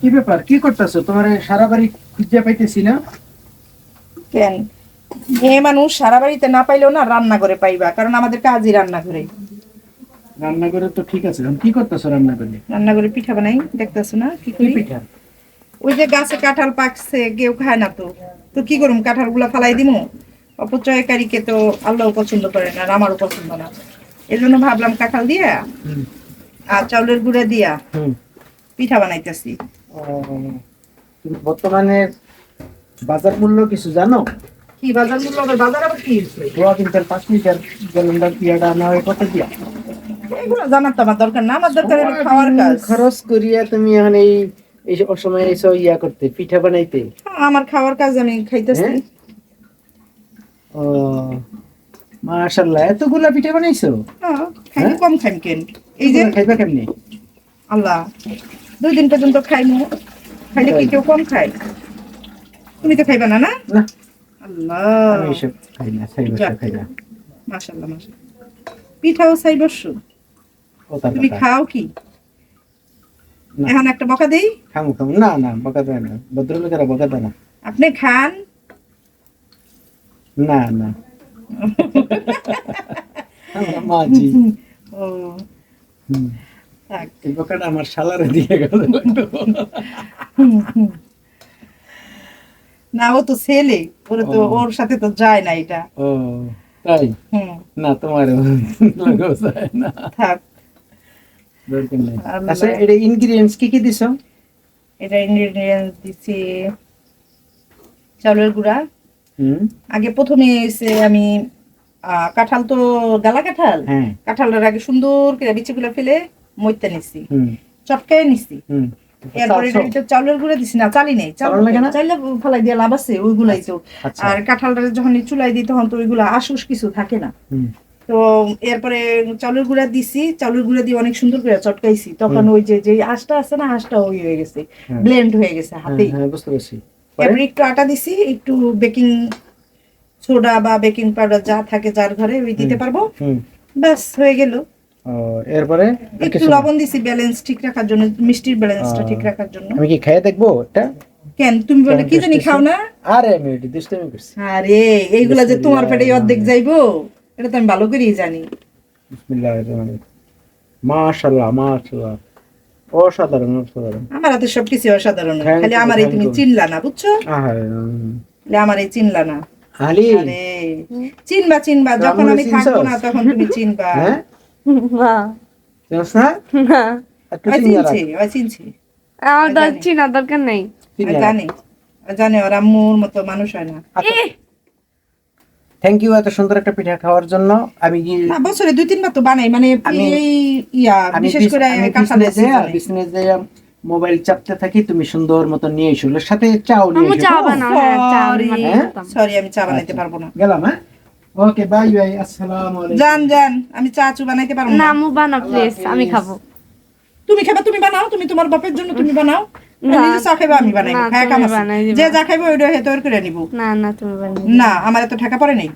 কি ব্যাপার? কি করতেছো? তোমার সারা বাড়ি খুঁজে পাইতেছি না? কেন? মেয়ে মানুষ সারা বাড়িতে না পাইলেও না রান্না করে পাইবা কারণ আমাদের কাজই রান্না করে রান্না করে তো ঠিক আছে কি করতেছো রান্না করে রান্না করে পিঠা বানাই দেখতেছো না কি করি? পিঠা? ওই যে গাছে কাঁঠাল পাকছে কেউ খায় না তো। তো কি করুম কাঁঠালগুলা ফালাই দিমু? অপচয়কারীকে তো আল্লাহ পছন্দ করে না আর আমারও পছন্দ না। এই জন্য ভাবলাম কাঁঠাল দিয়া আর চাউলের গুঁড়া দিয়া পিঠা বানাইতেছি। বর্তমানে বাজার মূল্য কিছু জানো? কি বাজার মূল্য বাজার আবার কি? হয়েছে কিনতেন পাঁচ লিটার পিয়াটা আনা হয় কত দিয়া? এগুলো জানার তো আমার দরকার না আমার দরকার খাওয়ার কাজ। খরচ করিয়া তুমি এখন এই এই সময় এইসব ইয়া করতে পিঠা বানাইতে। আমার খাওয়ার কাজ আমি খাইতেছি। হ্যাঁ? ও মাশাল্লাহ এতগুলা পিঠা বানাইছো? হ্যাঁ, কম খাইম কেন? এই যে খাইবা কেমনি? আল্লাহ। দুই দিন পর্যন্ত খাইমু। খাইলে কি কেউ কম খায়? তুমি তো খাইবা না না? আল্লাহ। মাশাল্লাহ মাশাল্লাহ পিঠাও তুমি খাও কি। এখন একটা বকা দেই? খামু খামু। না না বকা দেয় না। ভদ্রলোকেরা বকা দেয় না। আপনি খান? না না। ও। এই বকাটা আমার শালারে দিয়ে গেল। না ও তো ছেলে ওরে তো ওর সাথে তো যায় না এটা। ও তাই? না তোমার না। থাক। আচ্ছা মানে- এটা ইনগ্রিডিয়েন্টস কি কি দিছো? এটা ইনগ্রেডিয়েন্টস দিছি চাউলের গুঁড়া। হুম। আগে প্রথমে এসে আমি আহ, কাঁঠাল তো গালা কাঁঠাল। হ্যাঁ। কাঁঠালটার আগে সুন্দর করে বিচিগুলো ফেলে মইতে নিছি। চটকায় নিছি। এরপরে চাউলের গুঁড়া দিছি না চালি নেই? চাইলে ফালাই দিয়ে লাভ আছে ওইগুলাই তো। আচ্ছা আর কাঁঠালটা যখন চুলাই দিই তখন তো ওইগুলো আশুস কিছু থাকে না। তো এরপরে চাউলের গুঁড়া দিছি চাউলের গুঁড়া দিয়ে অনেক সুন্দর করে চটকাইছি। তখন ওই যে যে আঁশটা আছে না আঁশটা ওই হয়ে গেছে হ্যাঁ। ব্লেন্ড হয়ে গেছে হ্যাঁ, হাতেই। হ্যাঁ বুঝতে পারছি। এরপরে একটু আটা দিছি একটু বেকিং সোডা বা বেকিং পাউডার যা থাকে যার ঘরে ওই দিতে পারব। ব্যাস হয়ে গেল। এরপরে একটু লবণ দিছি ব্যালেন্স ঠিক রাখার জন্য মিষ্টির ব্যালেন্সটা ঠিক রাখার জন্য। আমি কি খেয়ে দেখব এটা? কেন? তুমি বলে কি জানি খাও না? আরে আমি এটা দুষ্টামি করছি। আরে এইগুলা যে তোমার পেটে অর্ধেক যাইবো এটা তো আমি ভালো করেই জানি। বিসমিল্লাহির রহমানির রহিম। মাশাআল্লাহ মাশাআল্লাহ। অসাধারণ অসাধারণ। আমার হাতে সবকিছু অসাধারণ। Thank খালি you, আমার এই তুমি চিনলা না বুঝছ? আহারে। খালি আমার এই চিনলা না। চিনবা চিনবা যখন আমি থাকব না তখন তুমি চিনবা। হ্যাঁ? না চিনছ না না একটু ওই চিনিয়ে রাখ। চিনছি ওই চিনছি আমার আমি চিনা দরকার নেই। ওই চিনিয়ে রাখ। জানি। জানে ওরা আম্মুর মতো মানুষ হয় না। থ্যাংক ইউ এত সুন্দর একটা পিঠা খাওয়ার জন্য। আমি না বছরে দুই তিনবার তো বানাই। মানে এই ইয়া বিশেষ করে মোবাইল চাপতে থাকি তুমি সুন্দর মতো নিয়ে এসো। সাথে চাও নিয়ে এসো। তো? হ্যাঁ বানাতে হ্যাঁ? সরি আমি চা বানাইতে আচ্ছা। পারব না। গেলাম হ্যাঁ? ওকে বাই বাই আসসালামু আলাইকুম জান জান আমি চা চু বানাইতে পারব না। না আমু বানাও প্লিজ আমি খাব। তুমি খাবে তুমি বানাও তুমি তোমার বাপের জন্য তুমি বানাও। আর না। নিজে চা খাইবো আমি বানাই। না, কাম আছে। বানাই যে যা খাইবো ওইটা হেতর করে নিব। না না তুমি না আমার এত ঠেকা পড়ে নেই।